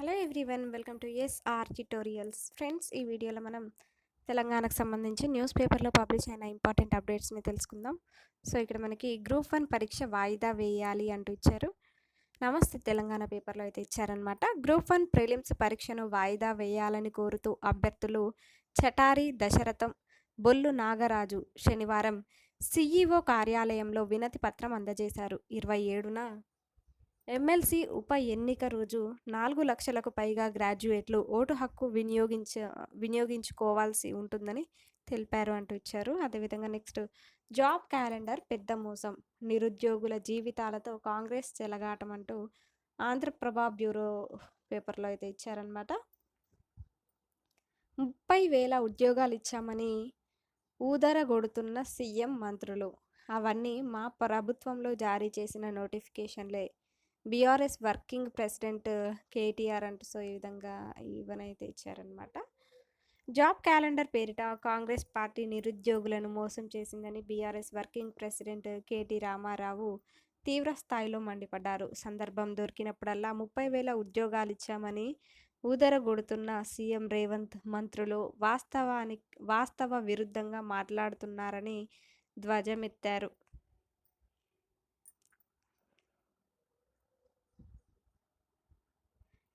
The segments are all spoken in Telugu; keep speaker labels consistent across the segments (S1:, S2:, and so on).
S1: Hello everyone welcome to SR tutorials. Friends ఈ వీడియోలో మనం తెలంగాణకు సంబంధించి న్యూస్ పేపర్లో పబ్లిష్ అయిన ఇంపార్టెంట్ అప్డేట్స్ని తెలుసుకుందాం. సో ఇక్కడ మనకి గ్రూప్ వన్ పరీక్ష వాయిదా వేయాలి అంటూ ఇచ్చారు. నమస్తే తెలంగాణ పేపర్లో అయితే ఇచ్చారనమాట గ్రూప్ వన్ ప్రిలిమ్స్ పరీక్షను వాయిదా వేయాలని కోరుతూ అభ్యర్థులు చటారి దశరథం బొల్లు నాగరాజు శనివారం సిఈఓ కార్యాలయంలో వినతి పత్రం అందజేశారు. ఇరవై ఏడున ఎమ్మెల్సీ ఉప ఎన్నిక రోజు నాలుగు లక్షలకు పైగా గ్రాడ్యుయేట్లు ఓటు హక్కు వినియోగించ వినియోగించుకోవాల్సి ఉంటుందని తెలిపారు అంటూ ఇచ్చారు. అదేవిధంగా నెక్స్ట్ జాబ్ క్యాలెండర్ పెద్ద మోసం నిరుద్యోగుల జీవితాలతో కాంగ్రెస్ చెలగాటం అంటూ ఆంధ్రప్రభ బ్యూరో పేపర్లో అయితే ఇచ్చారనమాట ముప్పై వేల ఉద్యోగాలు ఇచ్చామని ఊదరగొడుతున్న సీఎం మంత్రులు. అవన్నీ మా ప్రభుత్వంలో జారీ చేసిన నోటిఫికేషన్లే. బీఆర్ఎస్ వర్కింగ్ ప్రెసిడెంట్ కేటీఆర్ అంటూ సో ఈ విధంగా ఇవనైతే ఇచ్చారనమాట జాబ్ క్యాలెండర్ పేరిట కాంగ్రెస్ పార్టీ నిరుద్యోగులను మోసం చేసిందని BRS working president K T Ramarao తీవ్ర స్థాయిలో మండిపడ్డారు. సందర్భం దొరికినప్పుడల్లా ముప్పై వేల ఉద్యోగాలు ఇచ్చామని ఊదరగొడుతున్న సీఎం రేవంత్ మంత్రులు వాస్తవానికి వాస్తవ విరుద్ధంగా మాట్లాడుతున్నారని ధ్వజమెత్తారు.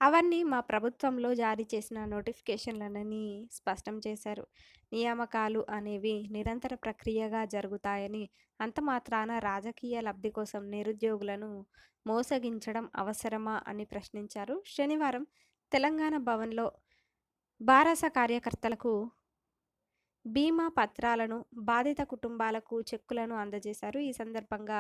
S1: అవన్నీ మా ప్రభుత్వంలో జారీ చేసిన నోటిఫికేషన్లనని స్పష్టం చేశారు. నియామకాలు అనేవి నిరంతర ప్రక్రియగా జరుగుతాయని అంతమాత్రాన రాజకీయ లబ్ధి కోసం నిరుద్యోగులను మోసగించడం అవసరమా అని ప్రశ్నించారు. శనివారం తెలంగాణ భవన్లో బారస కార్యకర్తలకు బీమా పత్రాలను బాధిత కుటుంబాలకు చెక్కులను అందజేశారు. ఈ సందర్భంగా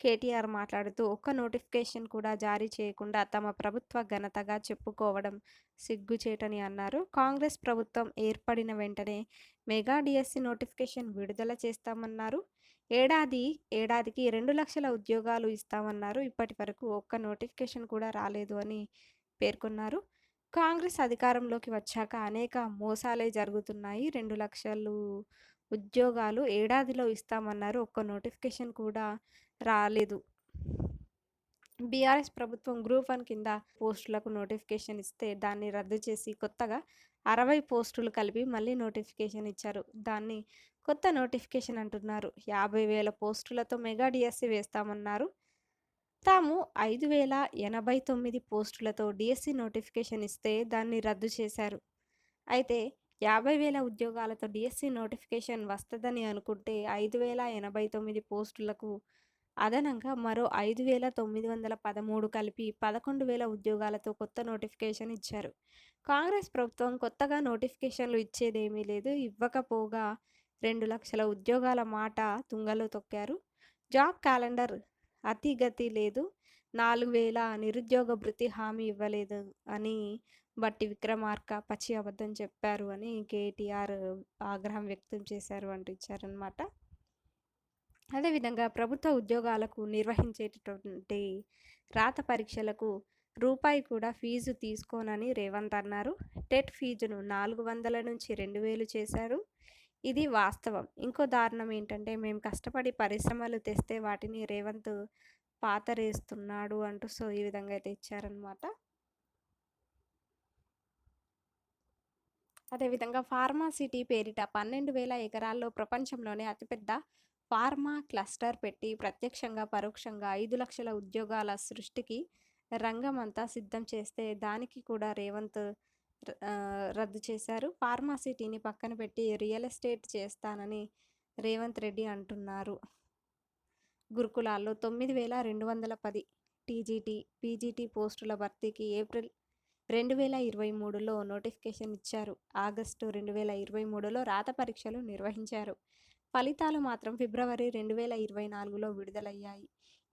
S1: కేటీఆర్ మాట్లాడుతూ ఒక్క నోటిఫికేషన్ కూడా జారీ చేయకుండా తమ ప్రభుత్వ ఘనతగా చెప్పుకోవడం సిగ్గుచేటని అన్నారు. కాంగ్రెస్ ప్రభుత్వం ఏర్పడిన వెంటనే మెగా డిఎస్సి నోటిఫికేషన్ విడుదల చేస్తామన్నారు. ఏడాది ఏడాదికి రెండు లక్షల ఉద్యోగాలు ఇస్తామన్నారు. ఇప్పటి వరకు ఒక్క నోటిఫికేషన్ కూడా రాలేదు అని పేర్కొన్నారు. కాంగ్రెస్ అధికారంలోకి వచ్చాక అనేక మోసాలే జరుగుతున్నాయి. రెండు లక్షలు ఉద్యోగాలు ఏడాదిలో ఇస్తామన్నారు. ఒక్క నోటిఫికేషన్ కూడా రాలేదు. బీఆర్ఎస్ ప్రభుత్వం గ్రూప్ వన్ కింద పోస్టులకు నోటిఫికేషన్ ఇస్తే దాన్ని రద్దు చేసి కొత్తగా అరవై పోస్టులు కలిపి మళ్ళీ నోటిఫికేషన్ ఇచ్చారు. దాన్ని కొత్త నోటిఫికేషన్ అంటున్నారు. యాభై వేల పోస్టులతో మెగా డిఎస్సి వేస్తామన్నారు. తాము ఐదు వేల ఎనభై తొమ్మిది పోస్టులతో డిఎస్సి నోటిఫికేషన్ ఇస్తే దాన్ని రద్దు చేశారు. అయితే యాభై వేల ఉద్యోగాలతో డిఎస్సి నోటిఫికేషన్ వస్తుందని అనుకుంటే ఐదు వేల ఎనభై తొమ్మిది పోస్టులకు అదనంగా మరో ఐదు వేల తొమ్మిది వందల పదమూడు కలిపి పదకొండు వేల ఉద్యోగాలతో కొత్త నోటిఫికేషన్ ఇచ్చారు. కాంగ్రెస్ ప్రభుత్వం కొత్తగా నోటిఫికేషన్లు ఇచ్చేదేమీ లేదు. ఇవ్వకపోగా రెండు లక్షల ఉద్యోగాల మాట తుంగలో తొక్కారు. జాబ్ క్యాలెండర్ అతిగతి లేదు. నాలుగు వేల నిరుద్యోగ భృతి హామీ ఇవ్వలేదు అని బట్టి విక్రమార్క పచ్చి అబద్ధం చెప్పారు అని కేటీఆర్ ఆగ్రహం వ్యక్తం చేశారు అంటూ ఇచ్చారనమాట అదేవిధంగా ప్రభుత్వ ఉద్యోగాలకు నిర్వహించేటటువంటి రాత పరీక్షలకు రూపాయి కూడా ఫీజు తీసుకోనని రేవంత్ అన్నారు. టెట్ ఫీజును నాలుగు వందల నుంచి రెండు వేలు చేశారు. ఇది వాస్తవం. ఇంకో దారుణం ఏంటంటే మేము కష్టపడి పరిశ్రమలు తెస్తే వాటిని రేవంత్ పాతరేస్తున్నాడు అంటూ సో ఈ విధంగా అయితే ఇచ్చారనమాట అదేవిధంగా ఫార్మా సిటీ పేరిట పన్నెండు వేల ఎకరాల్లో ప్రపంచంలోనే అతిపెద్ద ఫార్మా క్లస్టర్ పెట్టి ప్రత్యక్షంగా పరోక్షంగా ఐదు లక్షల ఉద్యోగాల సృష్టికి రంగం అంతా సిద్ధం చేస్తే దానికి కూడా రేవంత్ రద్దు చేశారు. ఫార్మాసిటీని పక్కన పెట్టి రియల్ ఎస్టేట్ చేస్తానని రేవంత్ రెడ్డి అంటున్నారు. గురుకులాల్లో తొమ్మిది వేల రెండు వందల పది టీజీటీ పీజీటీ పోస్టుల భర్తీకి ఏప్రిల్ రెండు వేల ఇరవై మూడులో నోటిఫికేషన్ ఇచ్చారు. ఆగస్టు రెండు వేల ఇరవై మూడులో రాత పరీక్షలు నిర్వహించారు. ఫలితాలు మాత్రం ఫిబ్రవరి రెండు వేల ఇరవై నాలుగులో విడుదలయ్యాయి.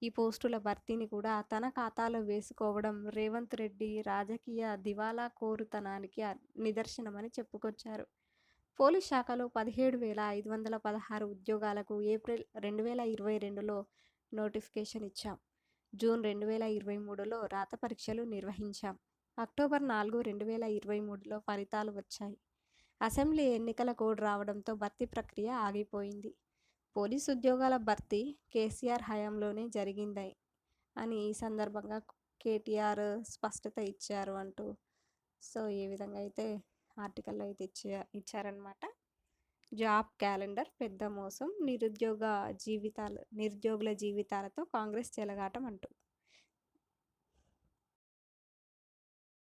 S1: ఈ పోస్టుల భర్తీని కూడా తన ఖాతాలో వేసుకోవడం రేవంత్ రెడ్డి రాజకీయ దివాలా కోరుతనానికి నిదర్శనమని చెప్పుకొచ్చారు. పోలీస్ శాఖలో పదిహేడు వేల ఐదు వందల పదహారు ఉద్యోగాలకు ఏప్రిల్ రెండు వేల ఇరవై రెండులో నోటిఫికేషన్ ఇచ్చాం. జూన్ రెండు వేల ఇరవై మూడులో రాత పరీక్షలు నిర్వహించాం. అక్టోబర్ నాలుగు రెండు వేల ఇరవై మూడులో ఫలితాలు వచ్చాయి. అసెంబ్లీ ఎన్నికల కోడ్ రావడంతో భర్తీ ప్రక్రియ ఆగిపోయింది. పోలీస్ ఉద్యోగాల భర్తీ కేసీఆర్ హయాంలోనే జరిగింది అని ఈ సందర్భంగా కేటీఆర్ స్పష్టత ఇచ్చారు అంటూ సో ఈ విధంగా అయితే ఆర్టికల్లో అయితే ఇచ్చా ఇచ్చారనమాట జాబ్ క్యాలెండర్ పెద్ద మోసం నిరుద్యోగ జీవితాలు నిరుద్యోగుల జీవితాలతో కాంగ్రెస్ చెలగాటం అంటూ.